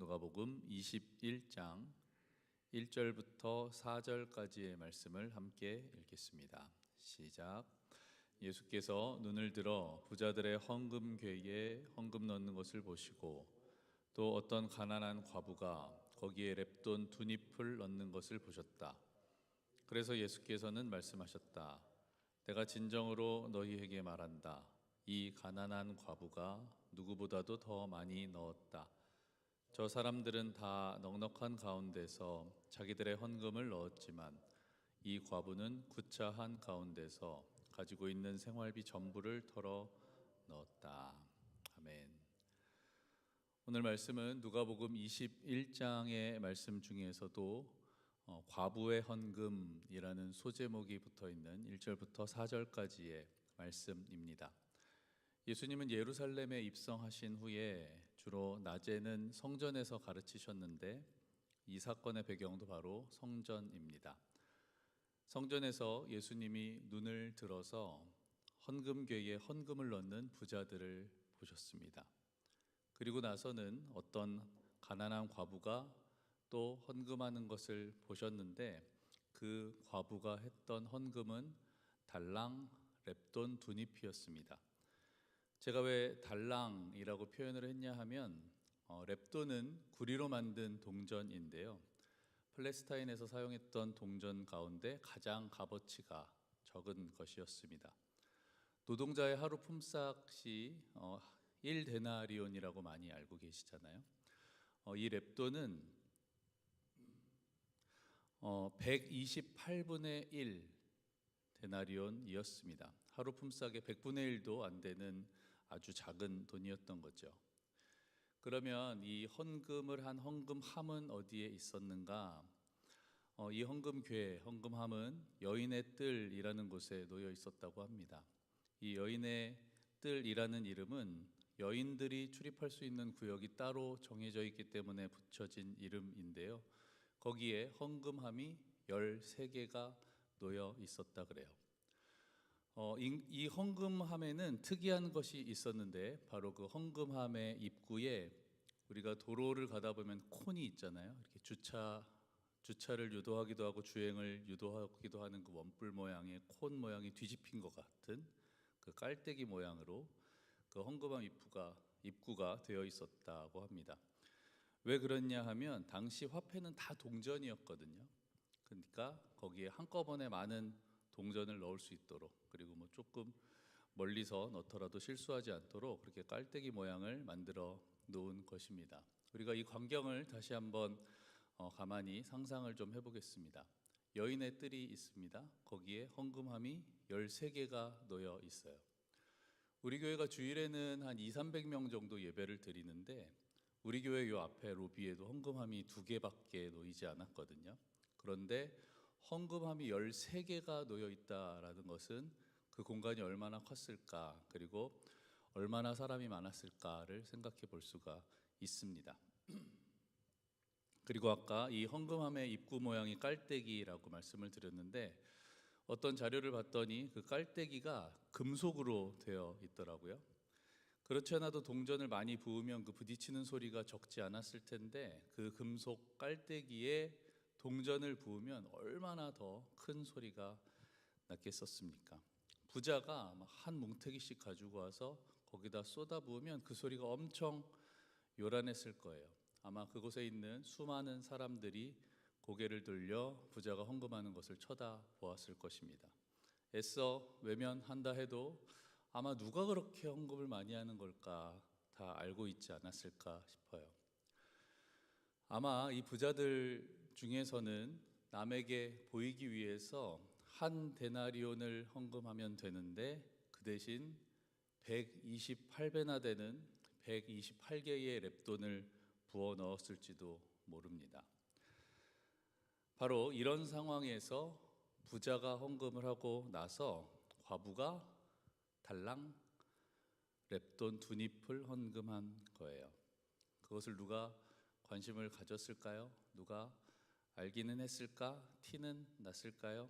누가복음 21장 1절부터 4절까지의 말씀을 함께 읽겠습니다. 시작. 예수께서 눈을 들어 부자들의 헌금 궤에 헌금 넣는 것을 보시고 또 어떤 가난한 과부가 거기에 랩돈 두 잎을 넣는 것을 보셨다. 그래서 예수께서는 말씀하셨다. 내가 진정으로 너희에게 말한다. 이 가난한 과부가 누구보다도 더 많이 넣었다. 저 사람들은 다 넉넉한 가운데서 자기들의 헌금을 넣었지만 이 과부는 구차한 가운데서 가지고 있는 생활비 전부를 털어 넣었다. 아멘. 오늘 말씀은 누가복음 21장의 말씀 중에서도 어, 과부의 헌금이라는 소제목이 붙어 있는 1절부터 4절까지의 말씀입니다. 예수님은 예루살렘에 입성하신 후에 주로 낮에는 성전에서 가르치셨는데 이 사건의 배경도 바로 성전입니다. 성전에서 예수님이 눈을 들어서 헌금궤에 헌금을 넣는 부자들을 보셨습니다. 그리고 나서는 어떤 가난한 과부가 또 헌금하는 것을 보셨는데 그 과부가 했던 헌금은 달랑 랩돈 두 잎이었습니다. 제가 왜 달랑이라고 표현을 했냐 하면 어, 랩돈은 구리로 만든 동전인데요. 팔레스타인에서 사용했던 동전 가운데 가장 값어치가 적은 것이었습니다. 노동자의 하루 품삯이 어, 1데나리온이라고 많이 알고 계시잖아요. 어, 이 랩돈은 어, 128분의 1 데나리온이었습니다. 하루 품삯의 100분의 1도 안 되는 아주 작은 돈이었던 거죠. 그러면 이 헌금을 한 헌금함은 어디에 있었는가? 어, 이 헌금궤, 헌금함은 여인의 뜰이라는 곳에 놓여 있었다고 합니다. 이 여인의 뜰이라는 이름은 여인들이 출입할 수 있는 구역이 따로 정해져 있기 때문에 붙여진 이름인데요. 거기에 헌금함이 13개가 놓여 있었다 그래요. 어, 이, 이 헌금함에는 특이한 것이 있었는데 바로 그 헌금함의 입구에 우리가 도로를 가다 보면 콘이 있잖아요. 이렇게 주차 주차를 유도하기도 하고 주행을 유도하기도 하는 그 원뿔 모양의 콘 모양이 뒤집힌 것 같은 그 깔때기 모양으로 그 헌금함 입구가 입구가 되어 있었다고 합니다. 왜 그렇냐 하면 당시 화폐는 다 동전이었거든요. 그러니까 거기에 한꺼번에 많은 동전을 넣을 수 있도록 그리고 뭐 조금 멀리서 넣더라도 실수하지 않도록 그렇게 깔때기 모양을 만들어 놓은 것입니다. 우리가 이 광경을 다시 한번 어, 가만히 상상을 좀 해보겠습니다. 여인의 뜰이 있습니다. 거기에 헌금함이 13개가 놓여 있어요. 우리 교회가 주일에는 한 2, 300명 정도 예배를 드리는데 우리 교회 요 앞에 로비에도 헌금함이 두 개밖에 놓이지 않았거든요. 그런데 헌금함이 13개가 놓여 있다라는 것은 그 공간이 얼마나 컸을까 그리고 얼마나 사람이 많았을까를 생각해 볼 수가 있습니다. 그리고 아까 이 헌금함의 입구 모양이 깔때기라고 말씀을 드렸는데 어떤 자료를 봤더니 그 깔때기가 금속으로 되어 있더라고요. 그렇지 않아도 동전을 많이 부으면 그 부딪히는 소리가 적지 않았을 텐데 그 금속 깔때기에 동전을 부으면 얼마나 더 큰 소리가 났겠었습니까? 부자가 한 뭉태기씩 가지고 와서 거기다 쏟아 부으면 그 소리가 엄청 요란했을 거예요. 아마 그곳에 있는 수많은 사람들이 고개를 들려 부자가 헌금하는 것을 쳐다보았을 것입니다. 애써 외면한다 해도 아마 누가 그렇게 헌금을 많이 하는 걸까 다 알고 있지 않았을까 싶어요. 아마 이 부자들 중에서는 남에게 보이기 위해서 한 데나리온을 헌금하면 되는데 그 대신 128배나 되는 128개의 랩돈을 부어 넣었을지도 모릅니다. 바로 이런 상황에서 부자가 헌금을 하고 나서 과부가 달랑 랩돈 두 잎을 헌금한 거예요. 그것을 누가 관심을 가졌을까요? 누가 알기는 했을까? 티는 났을까요?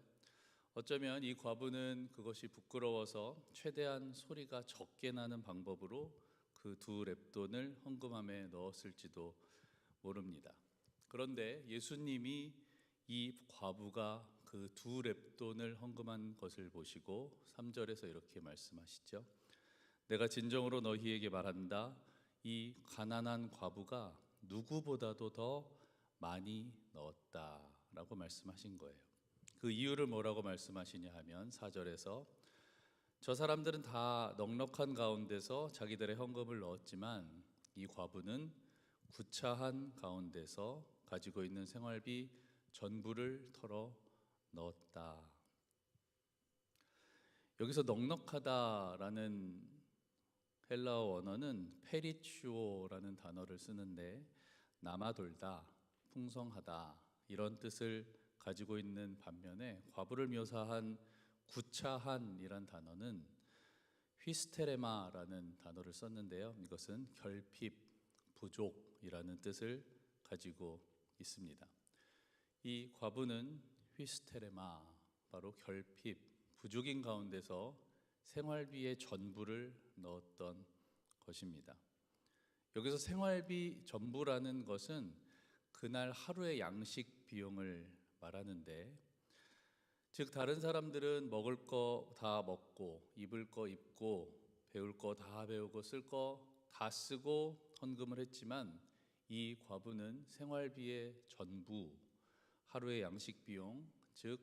어쩌면 이 과부는 그것이 부끄러워서 최대한 소리가 적게 나는 방법으로 그 두 랩돈을 헌금함에 넣었을지도 모릅니다. 그런데 예수님이 이 과부가 그 두 랩돈을 헌금한 것을 보시고 3절에서 이렇게 말씀하시죠. 내가 진정으로 너희에게 말한다. 이 가난한 과부가 누구보다도 더 많이 넣었다라고 말씀하신 거예요. 그 이유를 뭐라고 말씀하시냐 하면 4절에서 저 사람들은 다 넉넉한 가운데서 자기들의 헌금을 넣었지만 이 과부는 구차한 가운데서 가지고 있는 생활비 전부를 털어 넣었다. 여기서 넉넉하다라는 헬라어 원어는 페리추오라는 단어를 쓰는데 남아돌다, 풍성하다 이런 뜻을 가지고 있는 반면에 과부를 묘사한 구차한이란 단어는 휘스테레마라는 단어를 썼는데요. 이것은 결핍, 부족이라는 뜻을 가지고 있습니다. 이 과부는 휘스테레마, 바로 결핍, 부족인 가운데서 생활비의 전부를 넣었던 것입니다. 여기서 생활비 전부라는 것은 그날 하루의 양식 비용을 말하는데 즉 다른 사람들은 먹을 거 다 먹고 입을 거 입고 배울 거 다 배우고 쓸 거 다 쓰고 헌금을 했지만 이 과부는 생활비의 전부 하루의 양식 비용 즉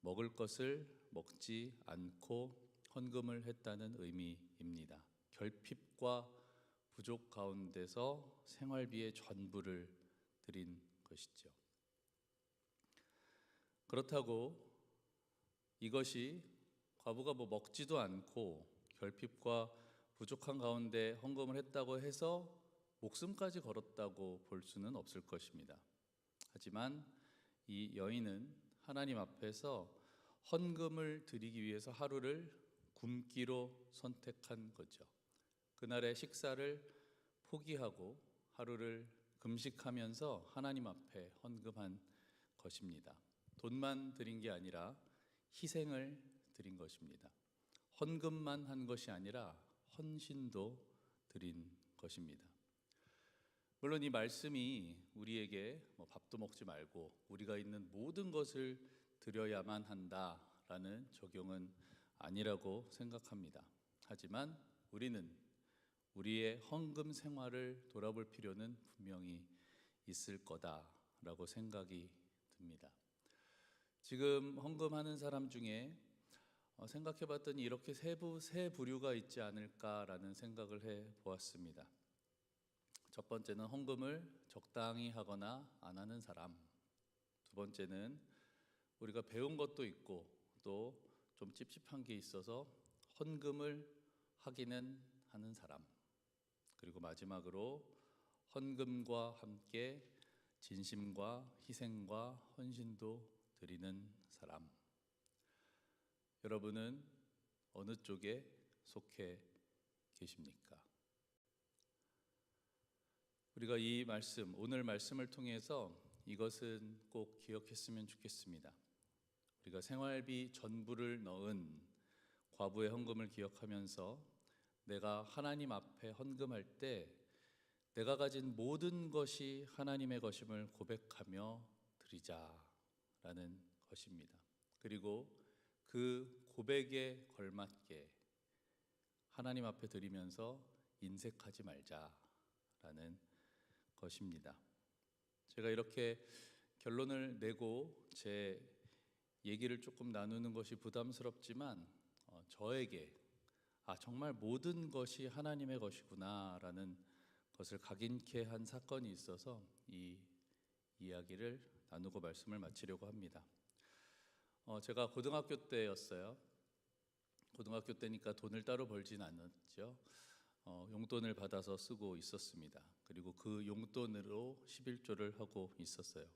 먹을 것을 먹지 않고 헌금을 했다는 의미입니다. 결핍과 부족 가운데서 생활비의 전부를 드린 것이죠. 그렇다고 이것이 과부가 뭐 먹지도 않고 결핍과 부족한 가운데 헌금을 했다고 해서 목숨까지 걸었다고 볼 수는 없을 것입니다. 하지만 이 여인은 하나님 앞에서 헌금을 드리기 위해서 하루를 굶기로 선택한 거죠. 그날의 식사를 포기하고 하루를 금식하면서 하나님 앞에 헌금한 것입니다. 돈만 드린 게 아니라 희생을 드린 것입니다. 헌금만 한 것이 아니라 헌신도 드린 것입니다. 물론 이 말씀이 우리에게 뭐 밥도 먹지 말고 우리가 있는 모든 것을 드려야만 한다라는 적용은 아니라고 생각합니다. 하지만 우리는 우리의 헌금 생활을 돌아볼 필요는 분명히 있을 거다라고 생각이 듭니다. 지금 헌금하는 사람 중에 어, 생각해 봤더니 이렇게 세부 세 부류가 있지 않을까라는 생각을 해 보았습니다. 첫 번째는 헌금을 적당히 하거나 안 하는 사람. 두 번째는 우리가 배운 것도 있고 또 좀 찝찝한 게 있어서 헌금을 하기는 하는 사람. 그리고 마지막으로 헌금과 함께 진심과 희생과 헌신도 드리는 사람. 여러분은 어느 쪽에 속해 계십니까? 우리가 이 말씀, 오늘 말씀을 통해서 이것은 꼭 기억했으면 좋겠습니다. 우리가 생활비 전부를 넣은 과부의 헌금을 기억하면서 내가 하나님 앞에 헌금할 때 내가 가진 모든 것이 하나님의 것임을 고백하며 드리자라는 것입니다. 그리고 그 고백에 걸맞게 하나님 앞에 드리면서 인색하지 말자라는 것입니다. 제가 이렇게 결론을 내고 제 얘기를 조금 나누는 것이 부담스럽지만 어, 저에게 아 정말 모든 것이 하나님의 것이구나라는 것을 각인케 한 사건이 있어서 이 이야기를 나누고 말씀을 마치려고 합니다. 어, 제가 고등학교 때였어요. 고등학교 때니까 돈을 따로 벌진 않았죠. 어, 용돈을 받아서 쓰고 있었습니다. 그리고 그 용돈으로 11조를 하고 있었어요.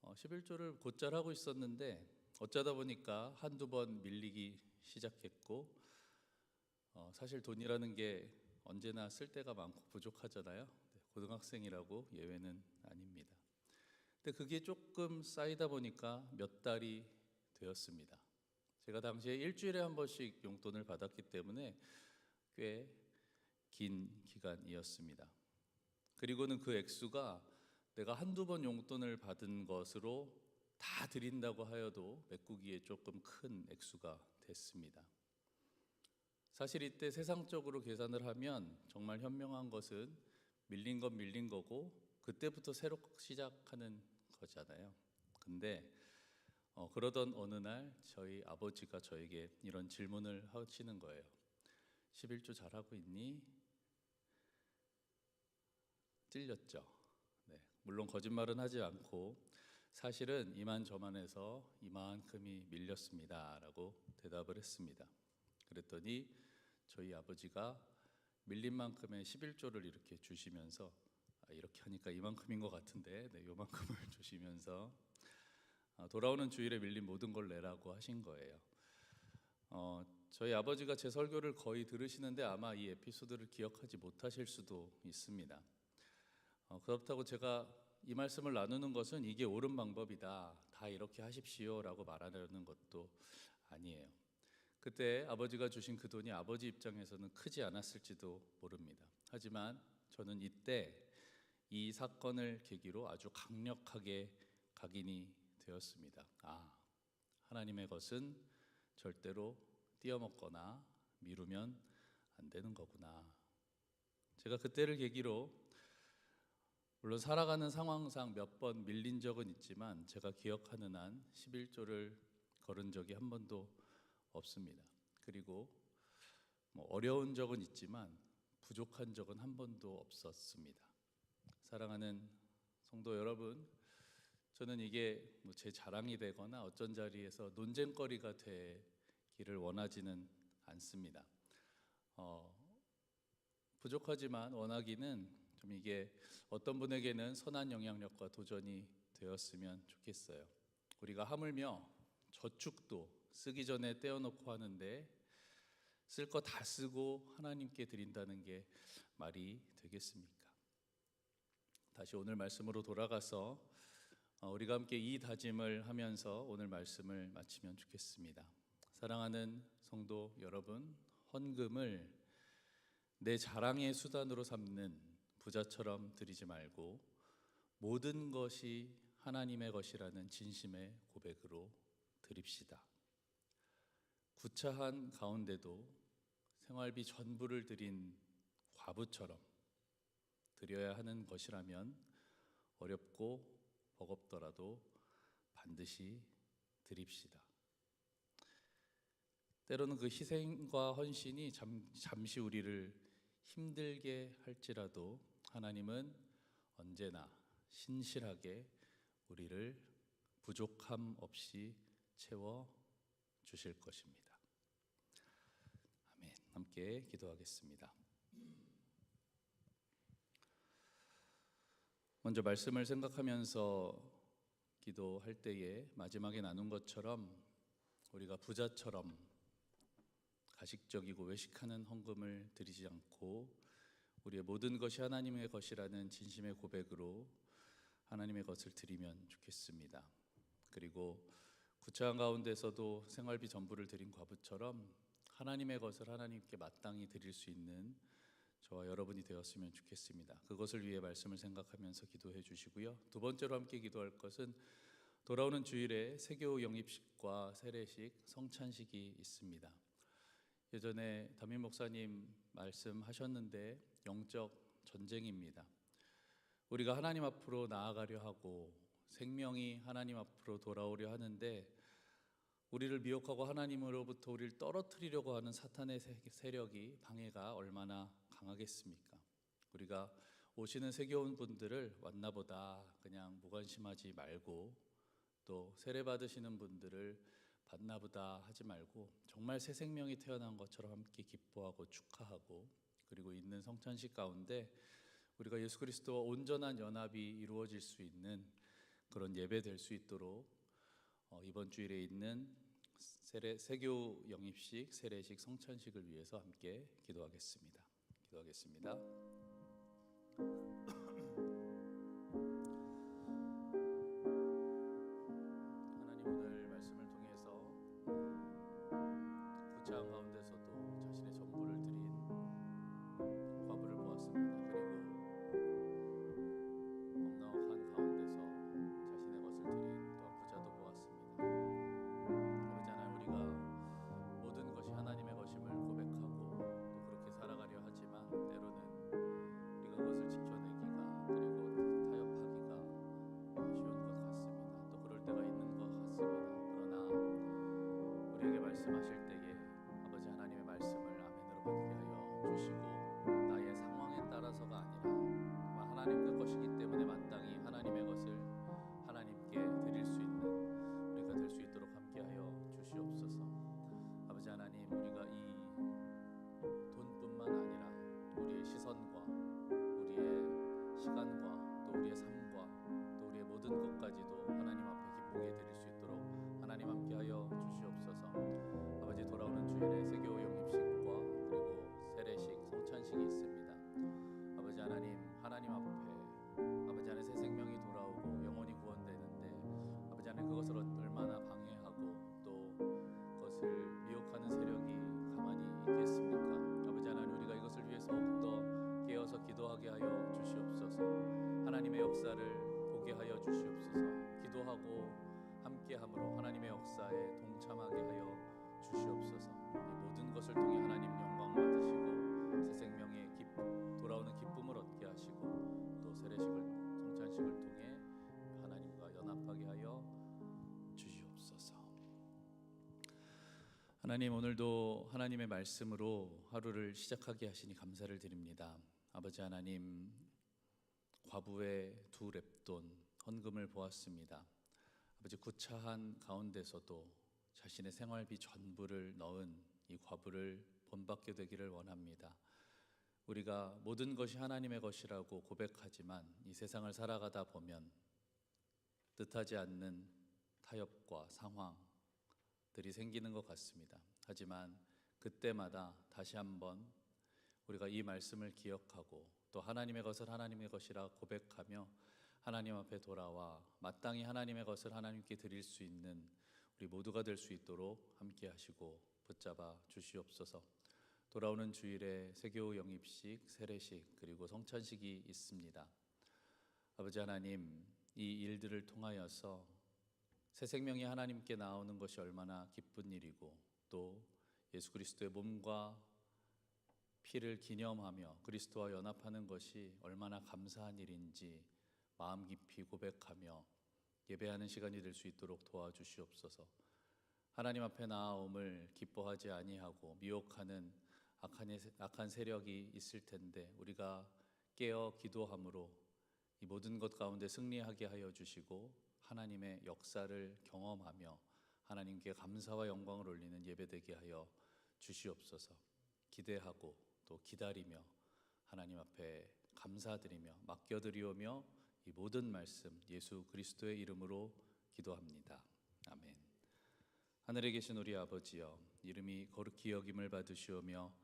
어, 11조를 곧잘 하고 있었는데 어쩌다 보니까 한두 번 밀리기 시작했고 어, 사실 돈이라는 게 언제나 쓸 때가 많고 부족하잖아요. 네, 고등학생이라고 예외는 아닙니다. 근데 그게 조금 쌓이다 보니까 몇 달이 되었습니다. 제가 당시에 일주일에 한 번씩 용돈을 받았기 때문에 꽤 긴 기간이었습니다. 그리고는 그 액수가 내가 한두 번 용돈을 받은 것으로 다 드린다고 하여도 메꾸기에 조금 큰 액수가 됐습니다. 사실 이때 세상적으로 계산을 하면 정말 현명한 것은 밀린 건 밀린 거고 그때부터 새로 시작하는 거잖아요. 근데 어, 그러던 어느 날 저희 아버지가 저에게 이런 질문을 하시는 거예요. 11조 잘하고 있니? 찔렸죠. 네, 물론 거짓말은 하지 않고 사실은 이만저만해서 이만큼이 밀렸습니다라고 대답을 했습니다. 그랬더니 저희 아버지가 밀린 만큼의 11조를 이렇게 주시면서 아, 이렇게 하니까 이만큼인 것 같은데 네, 요만큼을 주시면서 아, 돌아오는 주일에 밀린 모든 걸 내라고 하신 거예요. 어, 저희 아버지가 제 설교를 거의 들으시는데 아마 이 에피소드를 기억하지 못하실 수도 있습니다. 어, 그렇다고 제가 이 말씀을 나누는 것은 이게 옳은 방법이다. 다 이렇게 하십시오 라고 말하려는 것도 아니에요. 그때 아버지가 주신 그 돈이 아버지 입장에서는 크지 않았을지도 모릅니다. 하지만 저는 이때 이 사건을 계기로 아주 강력하게 각인이 되었습니다. 아, 하나님의 것은 절대로 띄어먹거나 미루면 안 되는 거구나. 제가 그때를 계기로 물론 살아가는 상황상 몇 번 밀린 적은 있지만 제가 기억하는 한 11조를 걸은 적이 한 번도 없습니다. 그리고 뭐 어려운 적은 있지만 부족한 적은 한 번도 없었습니다. 사랑하는 성도 여러분, 저는 이게 뭐 제 자랑이 되거나 어쩐 자리에서 논쟁거리가 되기를 원하지는 않습니다. 어, 부족하지만 원하기는 좀 이게 어떤 분에게는 선한 영향력과 도전이 되었으면 좋겠어요. 우리가 하물며 저축도 쓰기 전에 떼어놓고 하는데 쓸 거 다 쓰고 하나님께 드린다는 게 말이 되겠습니까? 다시 오늘 말씀으로 돌아가서 어, 우리가 함께 이 다짐을 하면서 오늘 말씀을 마치면 좋겠습니다. 사랑하는 성도 여러분, 헌금을 내 자랑의 수단으로 삼는 부자처럼 드리지 말고 모든 것이 하나님의 것이라는 진심의 고백으로 드립시다. 구차한 가운데도 생활비 전부를 드린 과부처럼 드려야 하는 것이라면 어렵고 버겁더라도 반드시 드립시다. 때로는 그 희생과 헌신이 잠, 잠시 우리를 힘들게 할지라도 하나님은 언제나 신실하게 우리를 부족함 없이 채워 주실 것입니다. 함께 기도하겠습니다. 먼저 말씀을 생각하면서 기도할 때에 마지막에 나눈 것처럼 우리가 부자처럼 가식적이고 외식하는 헌금을 드리지 않고 우리의 모든 것이 하나님의 것이라는 진심의 고백으로 하나님의 것을 드리면 좋겠습니다. 그리고 구차한 가운데서도 생활비 전부를 드린 과부처럼 하나님의 것을 하나님께 마땅히 드릴 수 있는 저와 여러분이 되었으면 좋겠습니다. 그것을 위해 말씀을 생각하면서 기도해 주시고요. 두 번째로 함께 기도할 것은 돌아오는 주일에 세교 영입식과 세례식, 성찬식이 있습니다. 예전에 담임 목사님 말씀하셨는데 영적 전쟁입니다. 우리가 하나님 앞으로 나아가려 하고 생명이 하나님 앞으로 돌아오려 하는데 우리를 미혹하고 하나님으로부터 우리를 떨어뜨리려고 하는 사탄의 세력이 방해가 얼마나 강하겠습니까? 우리가 오시는 세교원 분들을 왔나보다 그냥 무관심하지 말고 또 세례 받으시는 분들을 받나보다 하지 말고 정말 새 생명이 태어난 것처럼 함께 기뻐하고 축하하고 그리고 있는 성찬식 가운데 우리가 예수 그리스도와 온전한 연합이 이루어질 수 있는 그런 예배 될 수 있도록 어, 이번 주일에 있는 세례, 세교 영입식, 세례식, 성찬식을 위해서 함께 기도하겠습니다. 기도하겠습니다. 하나님 오늘 말씀을 통해서 구차한 가운데 próxima. Chicos. 성찬식을 통해 하나님과 연합하게 하여 주시옵소서. 하나님 오늘도 하나님의 말씀으로 하루를 시작하게 하시니 감사를 드립니다. 아버지 하나님 과부의 두 랩돈 헌금을 보았습니다. 아버지 구차한 가운데서도 자신의 생활비 전부를 넣은 이 과부를 본받게 되기를 원합니다. 우리가 모든 것이 하나님의 것이라고 고백하지만 이 세상을 살아가다 보면 뜻하지 않는 타협과 상황들이 생기는 것 같습니다. 하지만 그때마다 다시 한번 우리가 이 말씀을 기억하고 또 하나님의 것을 하나님의 것이라 고백하며 하나님 앞에 돌아와 마땅히 하나님의 것을 하나님께 드릴 수 있는 우리 모두가 될 수 있도록 함께 하시고 붙잡아 주시옵소서. 돌아오는 주일에 세교 영입식, 세례식 그리고 성찬식이 있습니다. 아버지 하나님, 이 일들을 통하여서 새 생명이 하나님께 나오는 것이 얼마나 기쁜 일이고 또 예수 그리스도의 몸과 피를 기념하며 그리스도와 연합하는 것이 얼마나 감사한 일인지 마음 깊이 고백하며 예배하는 시간이 될 수 있도록 도와주시옵소서. 하나님 앞에 나아옴을 기뻐하지 아니하고 미혹하는 악한 세력이 있을 텐데 우리가 깨어 기도함으로 이 모든 것 가운데 승리하게 하여 주시고 하나님의 역사를 경험하며 하나님께 감사와 영광을 올리는 예배되게 하여 주시옵소서. 기대하고 또 기다리며 하나님 앞에 감사드리며 맡겨드리오며 이 모든 말씀 예수 그리스도의 이름으로 기도합니다. 아멘. 하늘에 계신 우리 아버지여 이름이 거룩히 여김을 받으시오며